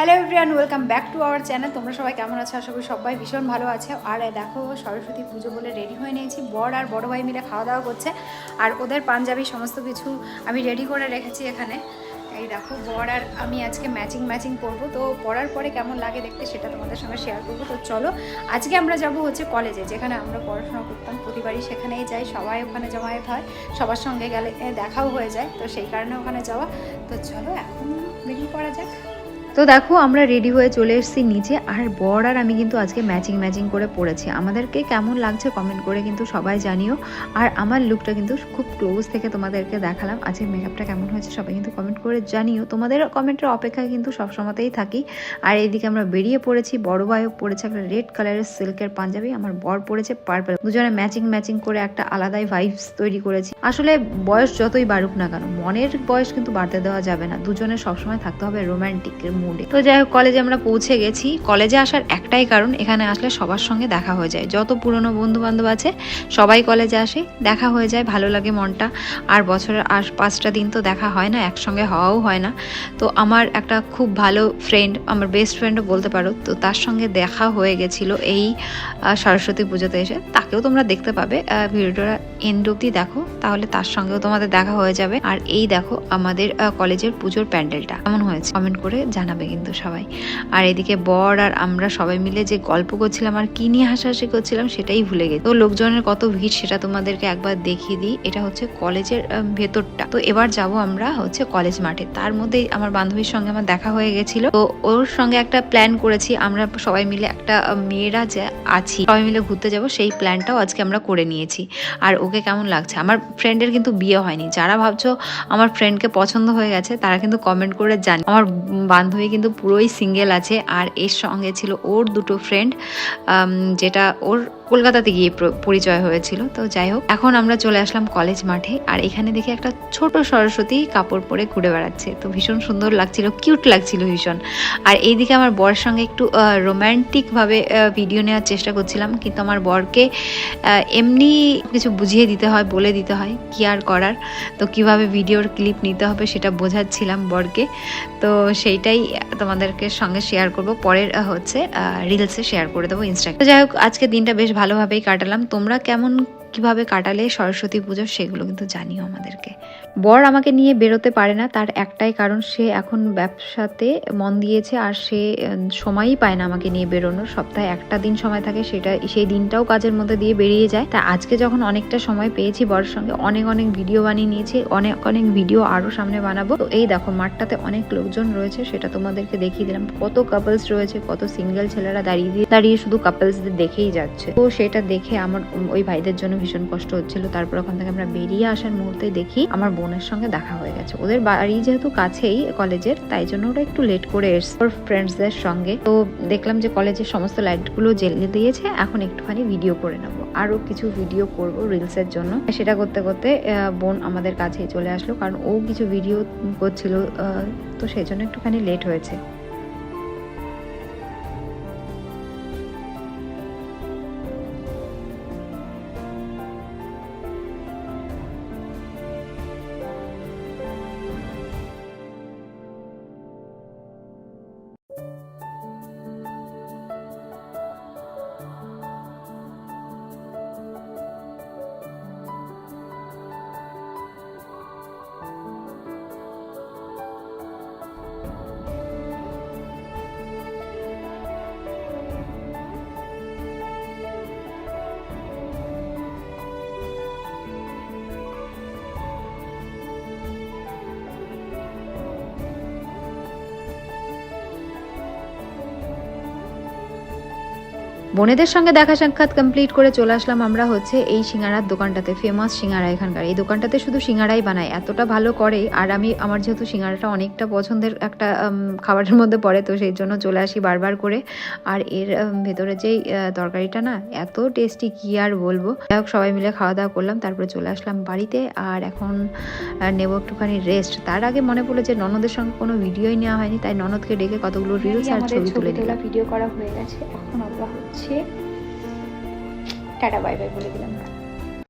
Hello everyone welcome back to our channel তোমরা সবাই কেমন আছো? আশা করি সবাই ভীষণ ভালো আছে। আর দেখো, সরস্বতী পুজো বলে রেডি হয়ে নিয়েছি। বর আর বড় ভাই মিলে খাওয়া দাওয়া করছে। আর ওদের পাঞ্জাবি সমস্ত কিছু আমি রেডি করে রেখেছি এখানে। এই দেখো, বর আর আমি আজকে ম্যাচিং ম্যাচিং করব। তো পড়ার পরে কেমন লাগে দেখতে সেটা তোমাদের সঙ্গে শেয়ার করব। তো চলো, আজকে আমরা যাব হচ্ছে কলেজে যেখানে আমরা পড়াশোনা করতাম। প্রতিবারই সেখানেই যাই, সবাই ওখানে জমায়েত হয়। সবার সঙ্গে গেলে দেখাও হয়ে যায়। তো সেই কারণে ওখানে যাওয়া। তো চলো, এখন বেরিয়ে পড়া যাক। তো দেখো, আমরা রেডি হয়ে চলে এসেছি নিচে। আর বর আর আমি কিন্তু আজকে ম্যাচিং ম্যাচিং করে পড়েছি। আমাদেরকে কেমন লাগছে কমেন্ট করে কিন্তু সবাই জানিও। আর আমার লুকটা কিন্তু খুব ক্লোজ থেকে তোমাদেরকে দেখালাম। আজকে মেকআপটা কেমন হয়েছে সবাই কিন্তু কমেন্ট করে জানিও। তোমাদের কমেন্টের অপেক্ষায় কিন্তু সবসময়তেই থাকি। আর এইদিকে আমরা বেরিয়ে পড়েছি। বড় ভাইও পড়েছে একটা রেড কালারের সিল্কের পাঞ্জাবি। আমার বর পড়েছে পার্পল দুজনে ম্যাচিং ম্যাচিং করে একটা আলাদাই ভাইবস তৈরি করেছি। আসলে বয়স যতই বাড়ুক না কেন, মনের বয়স কিন্তু বাড়তে দেওয়া যাবে না। দুজনে সবসময় থাকতে হবে রোমান্টিকের মুডে তো যাই হোক, কলেজে আমরা পৌঁছে গেছি। কলেজে আসার একটাই কারণ, এখানে আসলে সবার সঙ্গে দেখা হয়ে যায়। যত পুরনো বন্ধু বান্ধব আছে, সবাই কলেজে আসে, দেখা হয়ে যায়, ভালো লাগে মনটা। আর বছরের আর পাঁচটা দিন তো দেখা হয় না, একসঙ্গে হওয়াও হয় না। তো আমার একটা খুব ভালো ফ্রেন্ড আমার বেস্ট ফ্রেন্ডও বলতে পারো, তো তার সঙ্গে দেখা হয়ে গেছিল এই সরস্বতী পুজোতে এসে। তাকেও তোমরা দেখতে পাবে। ভিডিওটা এন্ড অব্দি দেখো, তাহলে তার সঙ্গেও তোমাদের দেখা হয়ে যাবে। আর এই দেখো আমাদের কলেজের পুজোর প্যান্ডেলটা, কেমন হয়েছে? কমেন্ট করে জানাবে কিন্তু সবাই। আর এদিকে বর আর আমরা সবাই মিলে যে গল্প করছিলাম আর কি নিয়ে হাসাহাসি করছিলাম সেটাই ভুলে গেছি। তো লোকজনের কত ভিড় সেটা তোমাদেরকে একবার দেখিয়ে দিই। এটা হচ্ছে কলেজের ভেতরটা। তো এবার যাব আমরা হচ্ছে কলেজ মাঠে। তার মধ্যেই আমার বান্ধবীর সঙ্গে আমার দেখা হয়ে গেছিল। তো ওর সঙ্গে একটা প্ল্যান করেছি। আমরা সবাই মিলে একটা মেয়েরা যে আছি, সবাই মিলে ঘুরতে যাব, সেই প্ল্যানটাও আজকে আমরা করে নিয়েছি। আর ওকে কেমন লাগছে? আমার ফ্রেন্ডের কিন্তু বিয়ে হয়নি। যারা ভাবছ আমার ফ্রেন্ডকে পছন্দ হয়ে গেছে, তারা কিন্তু কমেন্ট করে জানি। আমার বান্ধবী কিন্তু পুরোই সিঙ্গেল আছে আর এর সঙ্গে ছিল ওর দুটো ফ্রেন্ড যেটা ওর কলকাতাতে গিয়ে পরিচয় হয়েছিল। তো যাই হোক, এখন আমরা চলে আসলাম কলেজ মাঠে, আর এখানে দেখে একটা ছোট সরস্বতী কাপড় পরে ঘুরে বেড়াচ্ছে। তো ভীষণ সুন্দর লাগছিল কিউট লাগছিল ভীষণ। আর এইদিকে আমার বরের সঙ্গে একটু রোম্যান্টিকভাবে ভিডিও নেওয়ার চেষ্টা করছিলাম, কিন্তু আমার বরকে এমনি কিছু বুঝিয়ে দিতে হয়, বলে দিতে হয়, কি আর করার। তো কীভাবে ভিডিওর ক্লিপ নিতে হবে সেটা বোঝাচ্ছিলাম বরকে। তো সেইটাই তোমাদেরকে সঙ্গে শেয়ার করব। পরের হচ্ছে রিলসে শেয়ার করে দেবো ইনস্টাগ্রাম যাই হোক আজকে দিনটা বেশ ভালোভাবেই কাটালাম। তোমরা কেমন কীভাবে কাটালে সরস্বতী পুজো সেগুলো কিন্তু জানিও আমাদেরকে। বর আমাকে নিয়ে বেরোতে পারে না, তার একটাই কারণ সে এখন ব্যবসাতে মন দিয়েছে আর সে সময়ই পায় না আমাকে নিয়ে বেরোনোর। সপ্তাহে একটা দিন সময় থাকে, সেটা, সেই দিনটাও কাজের মধ্যে দিয়ে বেরিয়ে যায়। তা আজকে যখন অনেকটা সময় পেয়েছি বরের সঙ্গে, অনেক অনেক ভিডিও বানিয়ে নিয়েছি, অনেক অনেক ভিডিও আরও সামনে বানাবো। তো এই দেখো, মাঠটাতে অনেক লোকজন রয়েছে, সেটা তোমাদেরকে দেখিয়ে দিলাম। কত কাপলস রয়েছে, কত সিঙ্গেল ছেলেরা দাঁড়িয়ে দিয়ে- দাঁড়িয়ে শুধু কাপলসদের দেখেই যাচ্ছে। তো সেটা দেখে আমার, ওই ভাইদের জন্য ভীষণ কষ্ট হচ্ছিল। তারপর ওখান থেকে আমরা বেরিয়ে আসার মুহূর্তে দেখি, আমার বোনের সঙ্গে দেখা হয়ে গেছে। ওদের বাড়ি যেহেতু কাছেই কলেজের, তাই জন্য ওরা একটু লেট করে এসছে ওর ফ্রেন্ডসদের সঙ্গে। তো দেখলাম যে কলেজের সমস্ত লাইটগুলো জ্বেলে দিয়েছে, এখন একটুখানি ভিডিও করে নেব। আরও কিছু ভিডিও করব রিলসের জন্য। সেটা করতে করতে বোন আমাদের কাছেই চলে আসলো, কারণ ও কিছু ভিডিও করছিল তো সেই জন্য একটুখানি লেট হয়েছে। বোনেদের সঙ্গে দেখা সাক্ষাৎ কমপ্লিট করে চলে আসলাম আমরা হচ্ছে এই সিঙ্গারার দোকানটাতে ফেমাস সিঙ্গারা এখানকার। এই দোকানটাতে শুধু সিঙ্গারাই বানায় এতটা ভালো করে। আর আমি আমার যেহেতু সিঙ্গারাটা অনেকটা পছন্দের একটা খাবারের মধ্যে পড়ে তো সেই জন্য চলে আসি বারবার করে। আর এর ভেতরে যেই তরকারিটা না এত টেস্টি কি আর বলব। যাই হোক সবাই মিলে খাওয়া দাওয়া করলাম তারপরে চলে আসলাম বাড়িতে। আর এখন নেব একটুখানি রেস্ট তার আগে মনে পড়ল যে ননদের সঙ্গে কোনো ভিডিওই নেওয়া হয়নি তাই ননদকে ডেকে কতগুলো রিলস আর ছবি তুলে নিলাম ভিডিও করা হয়ে গেছে। এখন আমরা হচ্ছে টাটা বাই বাই বলে দিলাম।